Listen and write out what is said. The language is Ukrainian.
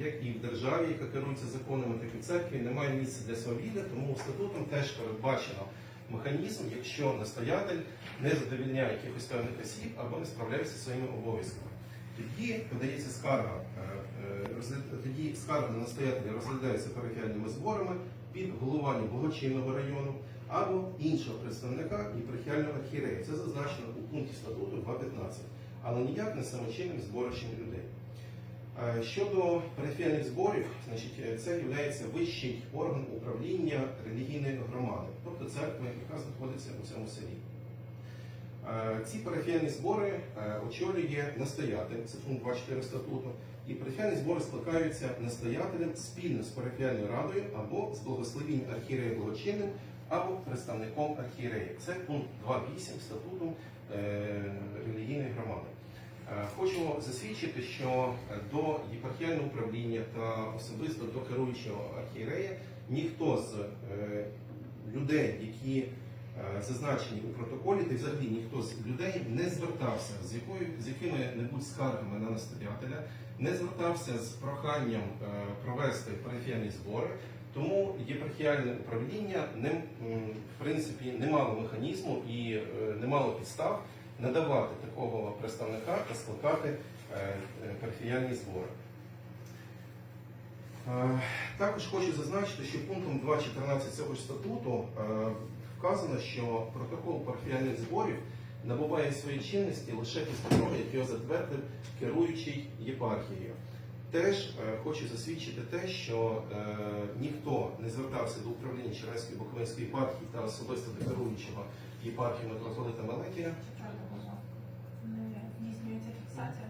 як і в державі, яка керується законами, так і церкві, немає місця для свавілля, тому статутом теж передбачено механізм, якщо настоятель не задовільняє якихось певних осіб або не справляється зі своїми обов'язками. Тоді подається скарга, е, е, тоді скарга на настоятеля розглядається парафіальними зборами під головуванням благочинного району або іншого представника єпархіального архієрея. Це зазначено у пункті статуту 2.15, але ніяк не самочинним зборищем людей. Е, Щодо парафіальних зборів, значить, е, це є вищий орган управління релігійної громади, тобто церкви, яка знаходиться у цьому селі. Е, Ці парафіальні збори очолює настоятель, це пункт 24 статуту, і парафіальні збори скликаються настоятелем спільно з парафіальною радою або з благословінь архієрея благочинним, або представником архієрея. Це пункт 2.8 статуту релігійної громади. Е, Хочу засвідчити, що до єпархіального управління та особисто до керуючого архієрея ніхто з е, людей, які е, зазначені у протоколі, та взагалі ніхто з людей не звертався з якою з якими-небудь скаргами на настоятеля, не звертався з проханням провести парафіальні збори. Тому єпархіальне управління не в принципі не мало механізму і не мало підстав надавати такого представника та скликати е, е, парафіяльні збори. Е, Також хочу зазначити, що пунктом 2.14 цього ж статуту вказано, що протокол парафіяльних зборів набуває своєї чинності лише після того, як його затвердив керуючий єпархією. Теж е, хочу засвідчити те, що е, ніхто не звертався до управління Чернецької Буковинської єпархії та особисто до керуючого єпархії митрополита Мелетія. Дійснюється фіксація.